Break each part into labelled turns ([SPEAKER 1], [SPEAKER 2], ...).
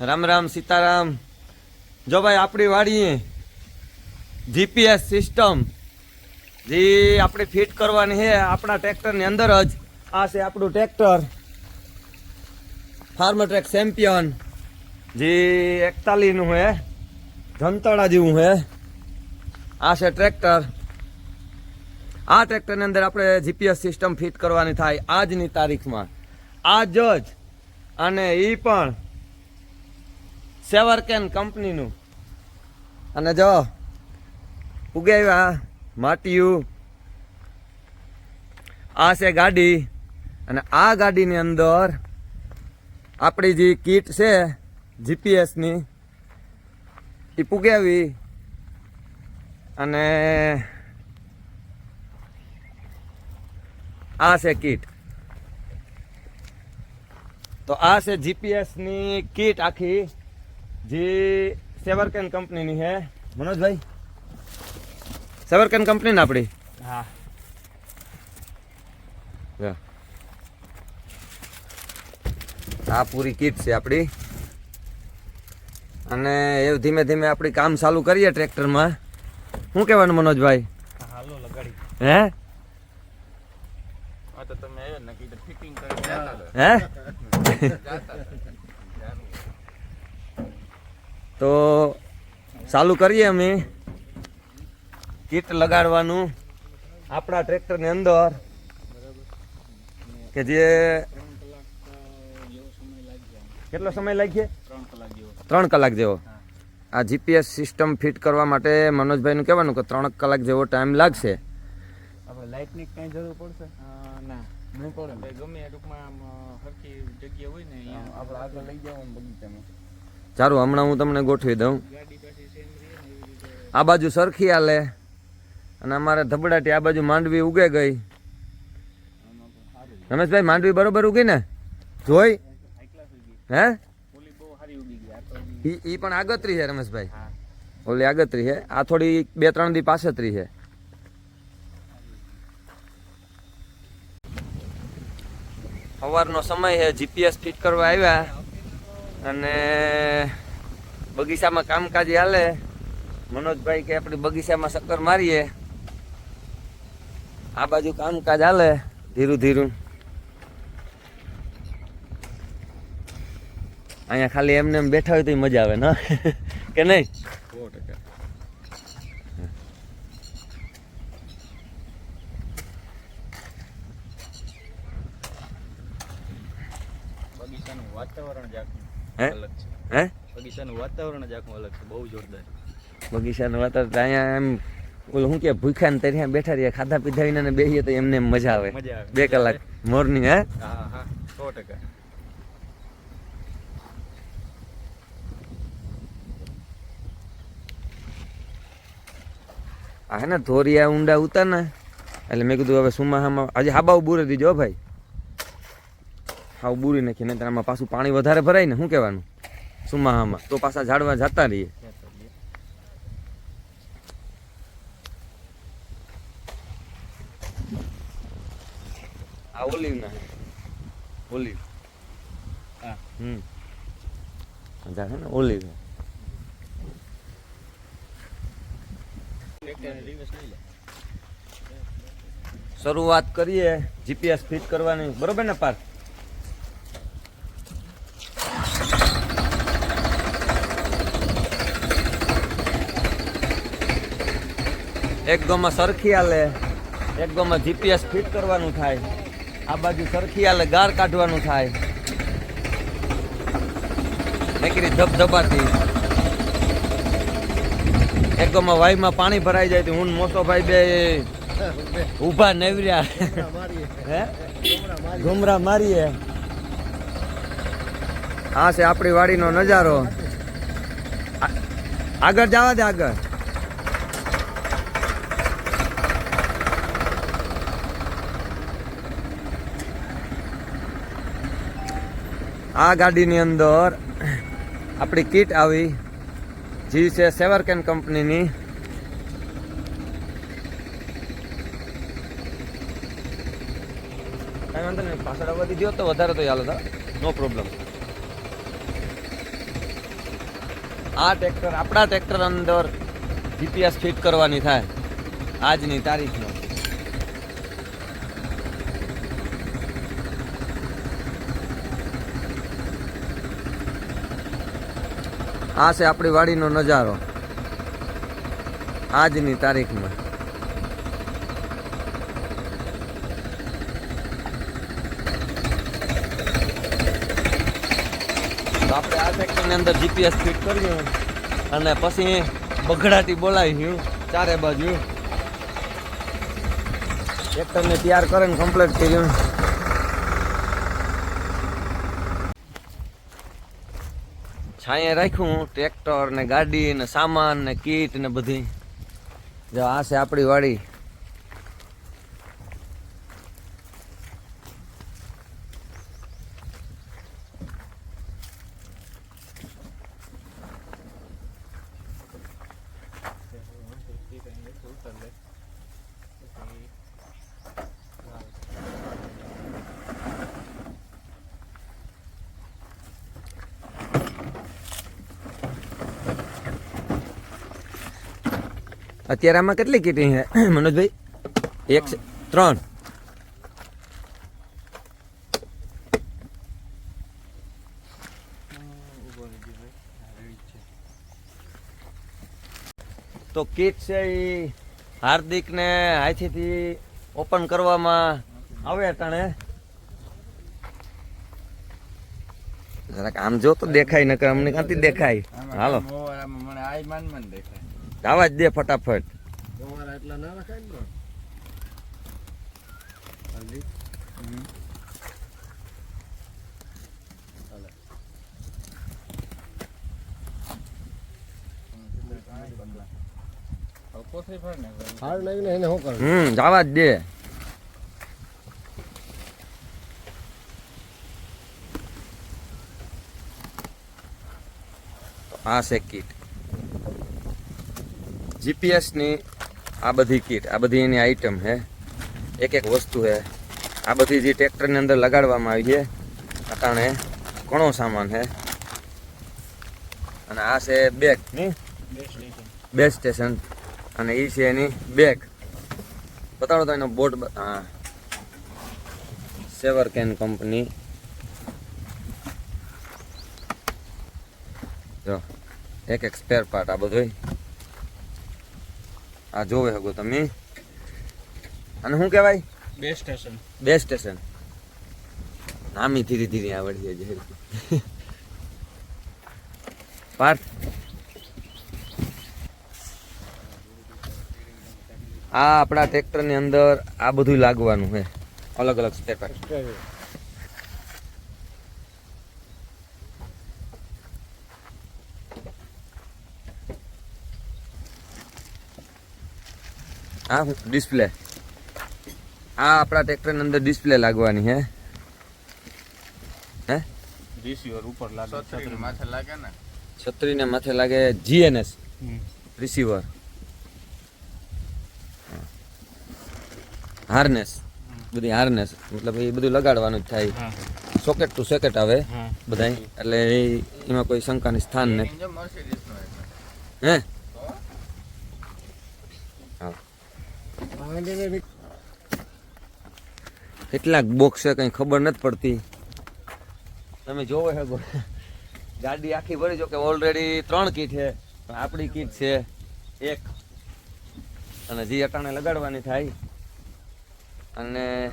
[SPEAKER 1] રામ રામ સીતારામ. જો ભાઈ આપણી વાડીએ જીપીએસ સિસ્ટમ, જે આપણે ફિટ કરવાની છે, આપણા ટ્રેક્ટરની અંદર જ, આ છે આપણું ટ્રેક્ટર. ફાર્મ ટ્રેક ચેમ્પિયન, જે એકતાલીસનું છે ધનતળા જેવું છે. આ છે ટ્રેક્ટર. આ ટ્રેક્ટરની અંદર આપણે જીપીએસ સિસ્ટમ ફિટ કરવાની થાય આજની તારીખમાં. આજ જ. અને એ પણ સેવરકેન કંપનીનું અને જો ઉગાવ્યા માટીયું. આ છે ગાડી. અને આ ગાડીની અંદર આપણી જે કીટ છે જીપીએસની એ પુગાવી અને આ છે કીટ. તો આ છે જીપીએસની કીટ આખી. જે સેવરકેન કંપનીની છે મનોજભાઈ? સેવરકેન કંપની ને આપણી
[SPEAKER 2] હા.
[SPEAKER 1] આ પૂરી કીટ છે આપણી અને એ ધીમે ધીમે આપણી કામ ચાલુ કરીએ ટ્રેક્ટરમાં. શું કહેવાનું મનોજભાઈ?
[SPEAKER 2] હાલો લગાડી.
[SPEAKER 1] હે?
[SPEAKER 2] આ તો તમે આવ્યો ને કીધું ફિટિંગ કરી
[SPEAKER 1] હે? તો ચાલુ કરીએ અમે. કીટ લગાડવાનું આપણા ટ્રેક્ટરની અંદર. કે જે કેટલો સમય લાગશે
[SPEAKER 2] ત્રણ કલાક જેવો.
[SPEAKER 1] ત્રણ કલાક જેવો આ જીપીએસ સિસ્ટમ ફિટ કરવા માટે મનોજભાઈનું કહેવાનું કે ત્રણ કલાક જેવો ટાઈમ લાગશે.
[SPEAKER 2] લાઇટની કઈ જરૂર પડશે? ના. નહીં પડે. ગમે ટૂંકમાં સરખી જગ્યા હોય ને આપણે આગળ લઈ જવાનું બગીચામાં.
[SPEAKER 1] સારું હમણાં હું તમને ગોઠવી દઉં. આ બાજુ સરખી આલે અને અમારે ધબડાટી આ બાજુ માંડવી ઉગે ગઈ. રમેશભાઈ, માંડવી બરોબર ઉગી ને? જોઈ? હે? ઈ પણ આગતરી છે, રમેશભાઈ. ઓલી આગતરી છે. આ થોડી બે ત્રણ દી પાછતરી છે. સવારનો સમય છે જીપીએસ ફિટ કરવા આવ્યા. અને બગીચામાં કામકાજ હાલે. મનોજભાઈ કે આપણી બગીચામાં ચક્કર મારીએ. આ બાજુ કામકાજ હાલે ધીરું ધીરું. અહીંયા ખાલી એમને એમ બેઠા હોય તો મજા આવે, ને? કે નહીં?
[SPEAKER 2] સો ટકા બગીચાનું વાતાવરણ જ આખું
[SPEAKER 1] હે?
[SPEAKER 2] અલગ છે.
[SPEAKER 1] હે?
[SPEAKER 2] બગીચાનું વાતાવરણ જ આખું અલગ છે બહુ જોરદાર.
[SPEAKER 1] બગીચાનું વાતાવરણ અહીંયા એમ ઓલું શું કે ભૂખ્યા ને તરીયા બેઠા રહ્યા ખાધા પીધા વિના ને બેસીએ તો એમને મજા આવે. બે કલાક મોર્નિંગ હે?
[SPEAKER 2] હા હા સો ટકા.
[SPEAKER 1] હે ને ધોરિયા ઊંડા ઉતાર ને. એટલે મેં કીધું હવે સુમાહામાં આજે હાબાવ બુરે દીજો ભાઈ. હાવ બુરી નાખી નહીં આમાં પાછું પાણી વધારે ભરાય ને શું કહેવાનું? સુમાહામાં. તો પાછા ઝાડવા જતા રહીએ. આ ઓલિવ ના ઓલિવ. હમ. ઝાડ ને ઓલિવ શરૂઆત કરીએ જીપીએસ ફિટ કરવાની. બરોબર ને પાર્થ? એક ગોમાં સરખી આલે એક ગોમાં જીપીએસ ફિટ કરવાનું થાય. આ બાજુ સરખી આલે ગાર કાઢવાનું થાય. નીકળી ધબધબાતી એક ગોમાં વાયમાં પાણી ભરાઈ જાય તો હું મોટો ભાઈ બે ઊભા નેવર્યા. હે? ઘુમરા મારીએ. આ છે આપણી વાડીનો નજારો. આગળ જવા દે આગળ. આ ગાડીની અંદર આપણી કીટ આવી. જે છે સેવરકેન કંપનીની. કાંઈ વાંધો નહીં, પાછળ આવવા ગયો તો વધારે તો ચાલે નો પ્રોબ્લેમ આ ટ્રેક્ટર, આપણા ટ્રેક્ટર અંદર જીપીએસ ફિટ કરવાની થાય. આજની તારીખમાં. આ છે આપણી વાડીનો નજારો. આજની તારીખમાં. તો આપણે આ સેક્ટરની અંદર જીપીએસ ફિટ કર્યું અને પછી બગડાટી બોલાવ્યું ચારે બાજુ. ટ્રેક્ટરને તૈયાર કરીને કમ્પ્લીટ કર્યું છાંયે રાખ્યું ટ્રેક્ટર ને ગાડી ને સામાન ને કીટ ને બધી જો આ છે આપણી વાડી. અત્યારે આમાં કેટલી કીટી છે? મનોજભાઈ, એક ત્રણ. તો કીટ છે એ હાર્દિકને હાથીથી ઓપન કરવામાં આવે અટાણે જરાક આમ જો તો દેખાય, નકર અમને ક્યાંથી દેખાય? હાલો.
[SPEAKER 2] મને આય માન માન દેખાય.
[SPEAKER 1] આવા જ દે ફટાફટ
[SPEAKER 3] તમારા એટલા ના રખાય ને હલ્દી
[SPEAKER 2] હવે કોથળી ફળ ને
[SPEAKER 3] હાર નાખીને એને શું કરવું
[SPEAKER 1] હમ જવા જ દે તો આ છે કીટ જીપીએસની આ બધી કીટ આ બધી એની આઈટમ છે. એક એક વસ્તુ છે. આ બધી જે ટ્રેક્ટરની અંદર લગાડવામાં આવી છે અટાણે ઘણો સામાન છે. અને આ છે બેગ બે સ્ટેશન અને એ છે એની બેગ બતાડો તો એનો બોર્ડ હા. સેવર કેન કંપની જો. એક એક સ્પેર પાર્ટ આ બધું આ જોવે હગો તમે. અને શું કહેવાય?
[SPEAKER 2] બે સ્ટેશન.
[SPEAKER 1] બે સ્ટેશન. નામી ધીરે ધીરે આવડી જાય. પાર્થ. આ આપણા ટ્રેક્ટરની અંદર આ બધું લાગવાનું છે. અલગ અલગ સ્પેર આ ડિસ્પ્લે આ આપણા ટ્રેક્ટરની અંદર ડિસ્પ્લે લાગવાની હે? હે?
[SPEAKER 2] રિસીવર ઉપર લાગે. છત્રી માથે લાગે ને?
[SPEAKER 1] છત્રીને માથે લાગે જીએનએસ રિસીવર હાર્નેસ બધી હાર્નેસ મતલબ એ બધું લગાડવાનું જ થાય. સોકેટ ટુ સોકેટ આવે
[SPEAKER 2] હા.
[SPEAKER 1] બધાય. એટલે એ- એમાં કોઈ શંકાની સ્થાન નથી. હે? હા. કેટલાક બોક્સ છે, કંઈ ખબર નથી પડતી. તમે જોવો છો ગાડી આખી ભરી જો કે ઓલરેડી ત્રણ કીટ છે. આપણી કીટ છે એક. અને જે અટાણે લગાડવાની થાય. અને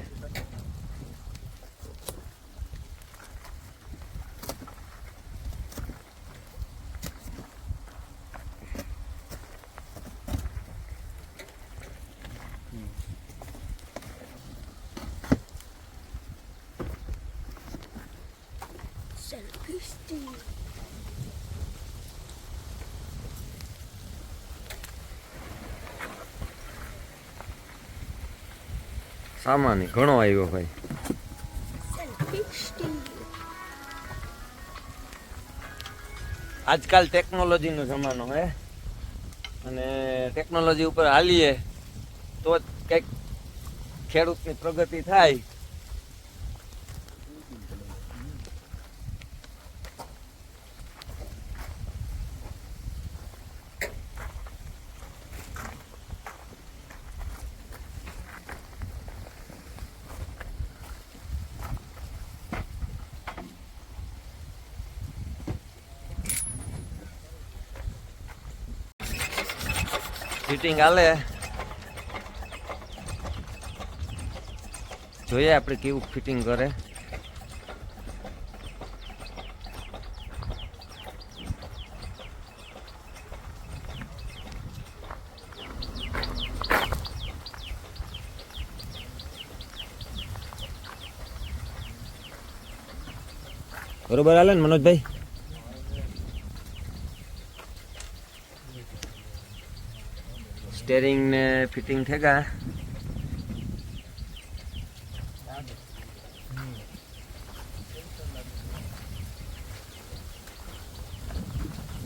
[SPEAKER 1] સામાન નહીં ઘણો આવ્યો ભાઈ. આજકાલ ટેકનોલોજીનો જમાનો હે. અને ટેકનોલોજી ઉપર હાલીએ તો જ કંઈક ખેડૂતની પ્રગતિ થાય. ફિટિંગ હાલે જોઈએ આપણે કેવું ફિટિંગ કરે બરોબર હાલે ને મનોજભાઈ સ્ટેરિંગ ને ફિટિંગ થેગા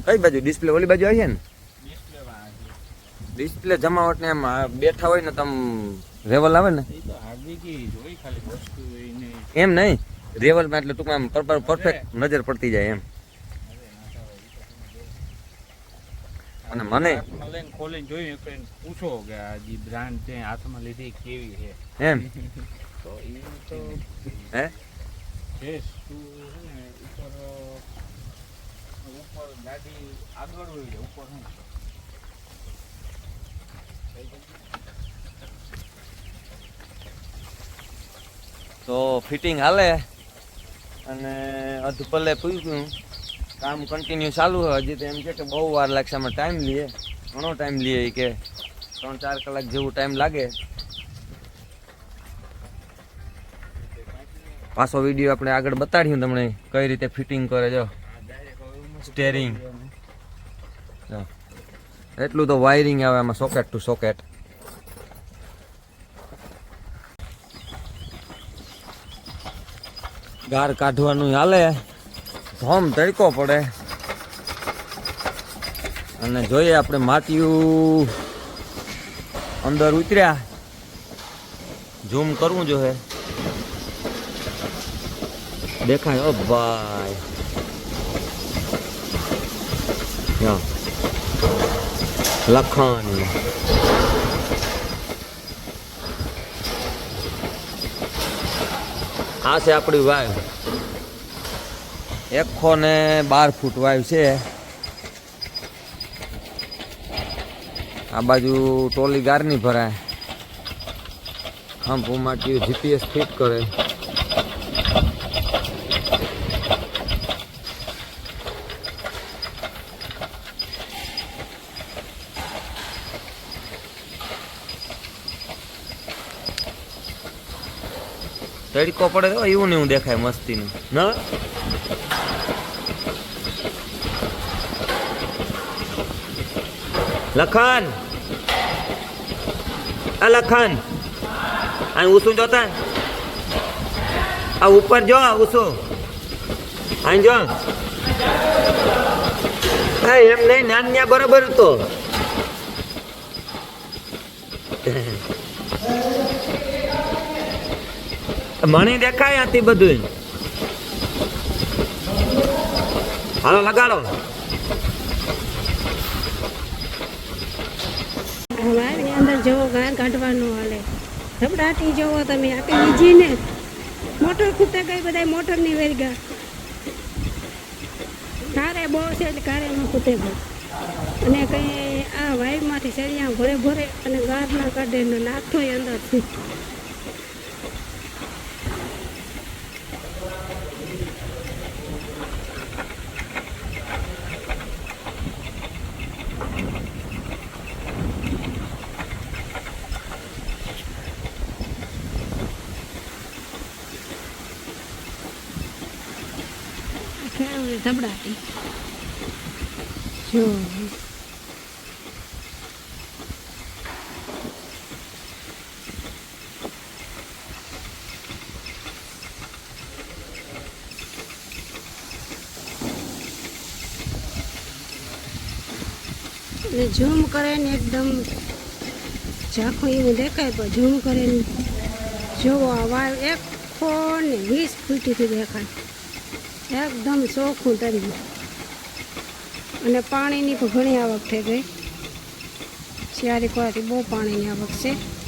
[SPEAKER 1] કઈ બાજુ? ડિસ્પ્લે ઓલી બાજુ આવી ને? ડિસ્પ્લે જમાવટ ને એમ બેઠા હોય ને તમ રેવલ આવે ને? એમ નહીં. રેવલમાં એટલે ટૂંકમાં પરફેક્ટ નજર પડતી જાય એમ. અને મને
[SPEAKER 2] લઈને ખોલીને જોયું વાર પૂછો કે આ જે બ્રાન્ડ તે હાથમાં લીધી કેવી છે?
[SPEAKER 1] એમ?
[SPEAKER 2] તો એ તો
[SPEAKER 1] હે?
[SPEAKER 2] છે ને ઉપર ઉપર ગાડી આગળ હોય છે ઉપર હું
[SPEAKER 1] તો ફિટિંગ હાલે. અને અધપલે પૂછ્યું. કામ કન્ટિન્યુ ચાલુ હોય, હજી તો એમ છે કે બહુ વાર લાગશે અમે ટાઈમ લઈએ. ઘણો ટાઈમ લઈએ કે. ત્રણ ચાર કલાક જેવું ટાઈમ લાગે. પાછો વીડિયો આપણે આગળ બતાડ્યું તમને કઈ રીતે ફિટિંગ કરે જો. સ્ટેરિંગ એટલું તો વાયરિંગ આવે આમાં સોકેટ ટુ સોકેટ ગાર કાઢવાનું હાલે. ધોમ તડકો પડે. અને જોઈએ આપણે માટીયું અંદર ઉતર્યા. ઝૂમ કરવું જોઈએ દેખાય, ઓ ભાઈ. લખાણ. આ છે આપણી વાવ એકસો ને બાર ફૂટ વાવ છે. આ બાજુ ટોલી ગારની ભરાય. ખંભ માટી જીપીએસ ફિટ કરે. તડકો પડે તો એવું ને એવું દેખાય મસ્તીનું. ના? લખન! આ લખન! આ ઉસું જોતા આ ઉપર જો ઉસું આ જો. એમ નહીં નાન્યા બરોબર તો. મણી દેખાય હતી બધું હાલો, લગાડો.
[SPEAKER 4] અંદર મોટર ખૂટે ગઈ વેરગા કારે બહુ છે એટલે કારે ન ખૂટે ગઈ અને કંઈ આ વાઈમાંથી સળિયા ભરે ભોરે અને ગાર ના કાઢે નાખતો અંદરથી ધબડાટી ઝૂમ કરે ને એકદમ ઝાંખું એવું દેખાય, પણ ઝૂમ કરીને જોવો, આ વાવ એક ને વીસ ફૂટીથી દેખાય. એકદમ ચોખ્ખું તરી અને પાણીની પણ ઘણી આવક થઈ ગઈ. શિયાળી કોરાથી બહુ પાણીની આવક છે.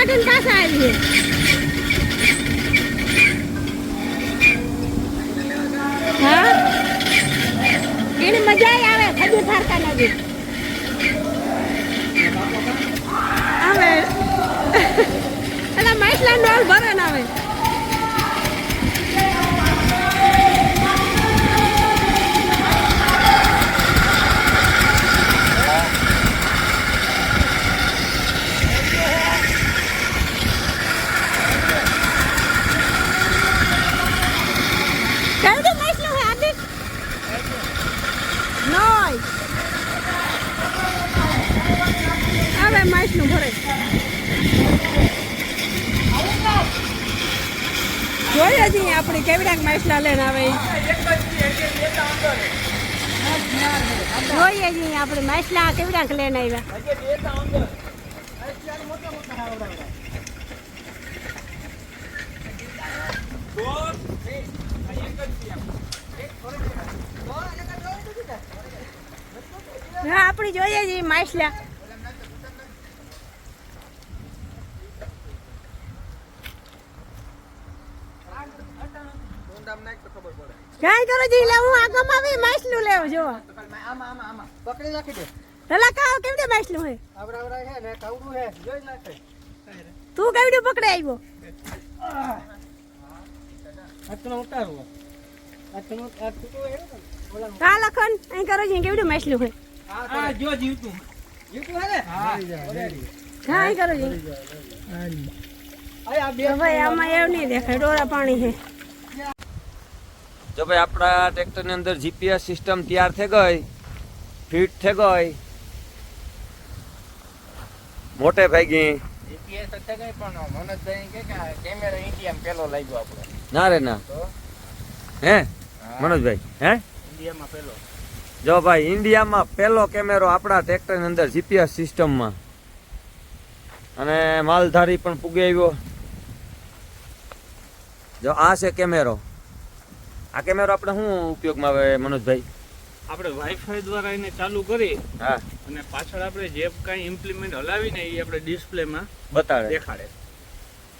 [SPEAKER 4] કાઢીને પાછા આવીએ હા? એની મજા આવે ખજૂર ફારકા નદી આવે. એટલે માછલા નોલ ભરે આવે કેવડું માછલું હે આદિ નોય આવે માછલું ભરે જોઈએ છીએ આપણે, કેવડાક માછલા લઈને આવે. જોઈએ છીએ આપણે, માછલા કેવડાક લઈને આવ્યા હા, આપણે જોઈએ છીએ માછલા કાંઈ કરો જી લે હું આગમ આવી માછલું લેવ જો
[SPEAKER 3] પકડી નાખી દે
[SPEAKER 4] પેલા કાવ કેવડે માછલું હે
[SPEAKER 3] આવડા છે ને કાવડું હે જોઈ નાખે
[SPEAKER 4] તું કેવડું પકડે આવ્યો?
[SPEAKER 3] આટલો ઉતારો આટલો આ હે ઓલા
[SPEAKER 4] કા લખન અહીં કરો જી કેવડું માછલું હે
[SPEAKER 3] આ જો જીવતું જીવતું હે ને હા
[SPEAKER 4] હા કરો જી
[SPEAKER 3] આ બે
[SPEAKER 4] ભાઈ આમાં એવું નહીં દેખાય ડોરા પાણી છે.
[SPEAKER 1] જો ભાઈ આપણા ટ્રેક્ટરની અંદર જીપીએસ સિસ્ટમ તૈયાર થઈ ગઈ ફિટ થઈ ગઈ મોટે ભાગી.
[SPEAKER 2] જીપીએસ હતા કઈ પણ મનોજભાઈ કે કે ઇન્ડિયામાં પેલો લાગ્યો આપણો.
[SPEAKER 1] ના રે ના. હે? મનોજભાઈ હે?
[SPEAKER 2] ઇન્ડિયામાં પેલો.
[SPEAKER 1] જો ભાઈ ઇન્ડિયામાં પહેલો કેમેરો આપણા ટ્રેક્ટરની અંદર જીપીએસ સિસ્ટમમાં અને માલધારી પણ પૂગે આવ્યો. જો આ છે કેમેરો. આ કેમેરો આપણે શું ઉપયોગમાં આવે મનોજભાઈ?
[SPEAKER 5] આપણે વાઈફાઈ દ્વારા એને ચાલુ કરી
[SPEAKER 1] હા.
[SPEAKER 5] અને પાછળ આપણે જે કાંઈ ઇમ્પ્લિમેન્ટ હલાવીને એ આપણે ડિસ્પ્લેમાં
[SPEAKER 1] બતાવે
[SPEAKER 5] દેખાડે.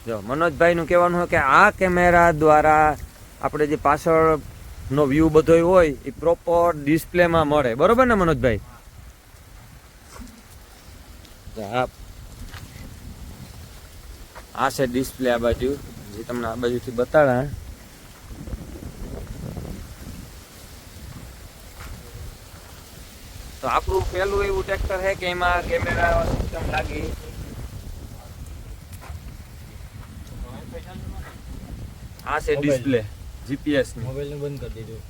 [SPEAKER 1] જો મનોજભાઈનું કહેવાનું હોય કે આ કેમેરા દ્વારા આપણે જે પાછળનો વ્યૂ બધો હોય એ પ્રોપર ડિસ્પ્લેમાં મળે. બરોબર ને મનોજભાઈ? આ આ છે ડિસ્પ્લે આ બાજુ. જે તમને આ બાજુથી બતાડા તો આપણું પહેલું એવું ટ્રેક્ટર છે કે એમાં કેમેરા સિસ્ટમ લાગી. આ છે ડિસ્પ્લે જીપીએસ
[SPEAKER 3] મોબાઈલ ને. બંધ કરી દીધું.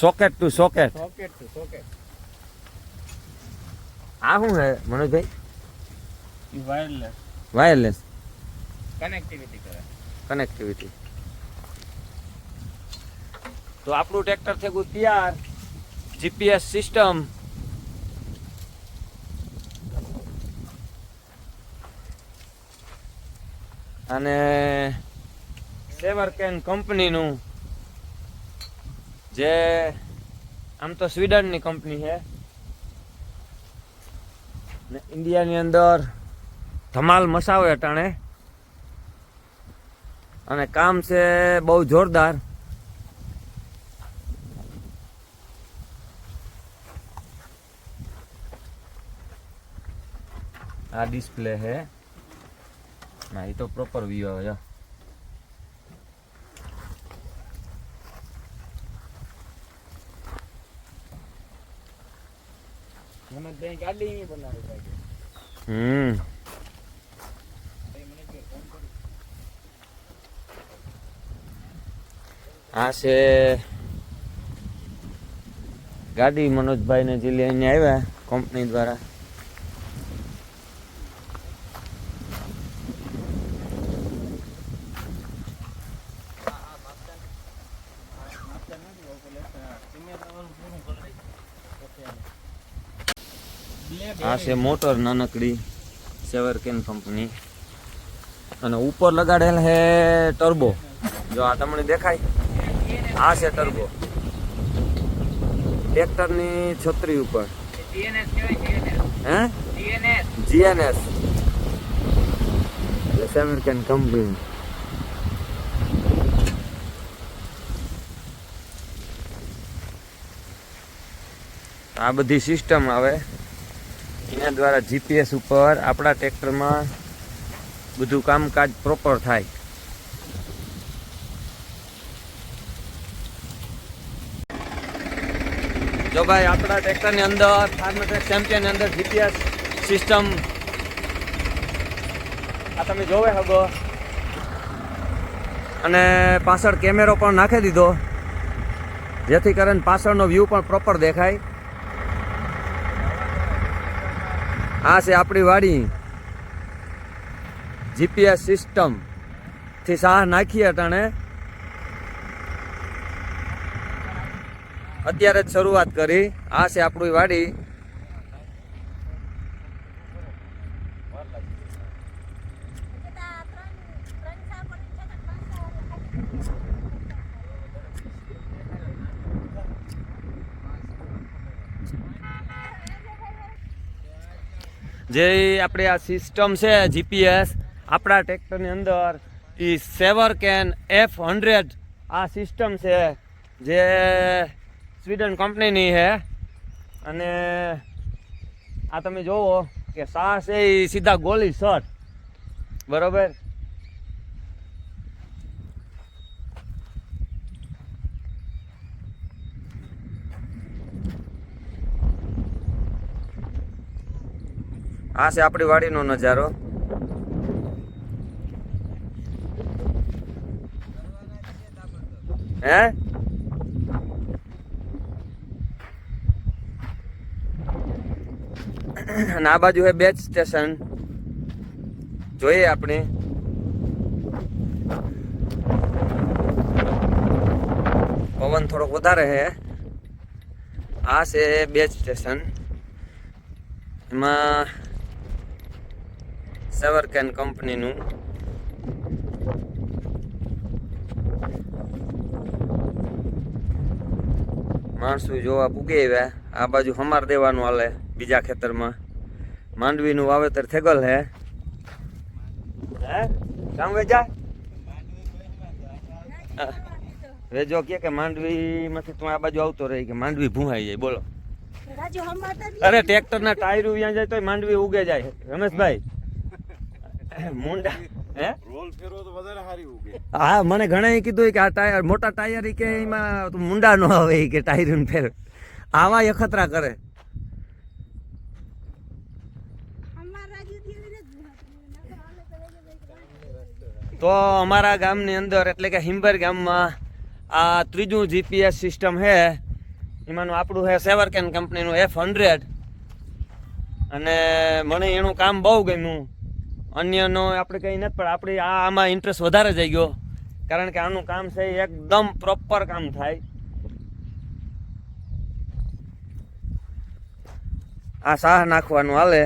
[SPEAKER 1] Socket to socket
[SPEAKER 2] socket to socket
[SPEAKER 1] આ શું છે મનોજભાઈ?
[SPEAKER 5] વાયરલેસ
[SPEAKER 1] વાયરલેસ
[SPEAKER 2] કનેક્ટિવિટી કરે.
[SPEAKER 1] કનેક્ટિવિટી તો આપણું ટ્રેક્ટર થયું તૈયાર જીપીએસ સિસ્ટમ અને સેવરકેન કંપનીનું જે આમ તો સ્વીડનની કંપની છે. ને ઇન્ડિયાની અંદર ધમાલ મસાવે અટાણે. અને કામ છે બહુ જોરદાર. આ ડિસ્પ્લે હે. ના એ તો પ્રોપર વ્યૂ આવે
[SPEAKER 2] છે.
[SPEAKER 1] હમ. આ છે ગાડી મનોજભાઈ ને જે લઈને આવ્યા કંપની દ્વારા. આ છે મોટર નાનકડી સેવરકેન કંપની. અને ઉપર લગાડેલ છે ટર્બો. જો આ તમને દેખાય? આ છે ટર્બો. ટ્રેક્ટરની છત્રી ઉપર. હે?
[SPEAKER 5] જીએનએસ.
[SPEAKER 1] અમેરિકન કંપની આ બધી સિસ્ટમ આવે. એના દ્વારા જીપીએસ ઉપર આપણા ટ્રેક્ટરમાં બધું કામકાજ પ્રોપર થાય. જો ભાઈ, આપણા ટ્રેક્ટરની અંદર ફાર્મટ્રેક ચેમ્પિયનની અંદર જીપીએસ સિસ્ટમ આ તમે જોવે હગો. અને પાછળ કેમેરો પણ નાખી દીધો. જેથી કરીને પાછળનો વ્યૂ પણ પ્રોપર દેખાય. આ છે આપણી વાડી. જીપીએસ સિસ્ટમથી સાહ નાખીએ અટાણે અત્યારે જ શરૂઆત કરી. આ છે આપણી વાડી. જે આપણે આ સિસ્ટમ છે જીપીએસ આપણા ટ્રેક્ટરની અંદર એ સેવર કેન એફ હંડ્રેડ આ સિસ્ટમ છે, જે સ્વીડન કંપનીની છે. અને આ તમે જોવો કે સાસ એ સીધા ગોલી શર્ટ બરોબર? આ છે આપણી વાડીનો નજારો. હે? અને આ બાજુ હે બેચ સ્ટેશન. જોઈએ આપણે. પવન થોડોક વધારે છે આ છે બેચ સ્ટેશન. એમાં સેવરકેન કંપનીનું માણસો જોવા પૂગે આવ્યા આ બાજુ હમાર દેવાનું હાલે. બીજા ખેતરમાં. માંડવીનું વાવેતર થેગલ હે. હે? કામ વેજા વેજો કે કે માંડવીમાંથી તું આ બાજુ આવતો રહી કે માંડવી ભૂંહાઈ જાય બોલો. અરે ટ્રેક્ટર ના ટાયર ઉયા જાય તો માંડવી ઉગે જાય. રમેશભાઈ. મુંડા. હે?
[SPEAKER 2] રોલ ફેરવો તો વધારે સારી ઉગે.
[SPEAKER 1] હા મને ઘણા કીધું કે આ ટાયર મોટા ટાયર કે એમાં મુંડા નો આવે કે ટાયર ફેર આવા અખતરા કરે. તો અમારા ગામની અંદર, એટલે કે હિમ્બર ગામમાં આ ત્રીજું જીપીએસ સિસ્ટમ છે. એમાંનું આપણું છે સેવરકેન કંપનીનું એફ હંડ્રેડ અને મને એનું કામ બહુ ગમ્યું. અન્યનો આપણે કંઈ નથી, પણ આપણે આ આમાં ઇન્ટરેસ્ટ વધારે જઈ ગયો. કારણ કે આનું કામ છે એકદમ પ્રોપર કામ થાય. આ સાહ નાખવાનું હાલે.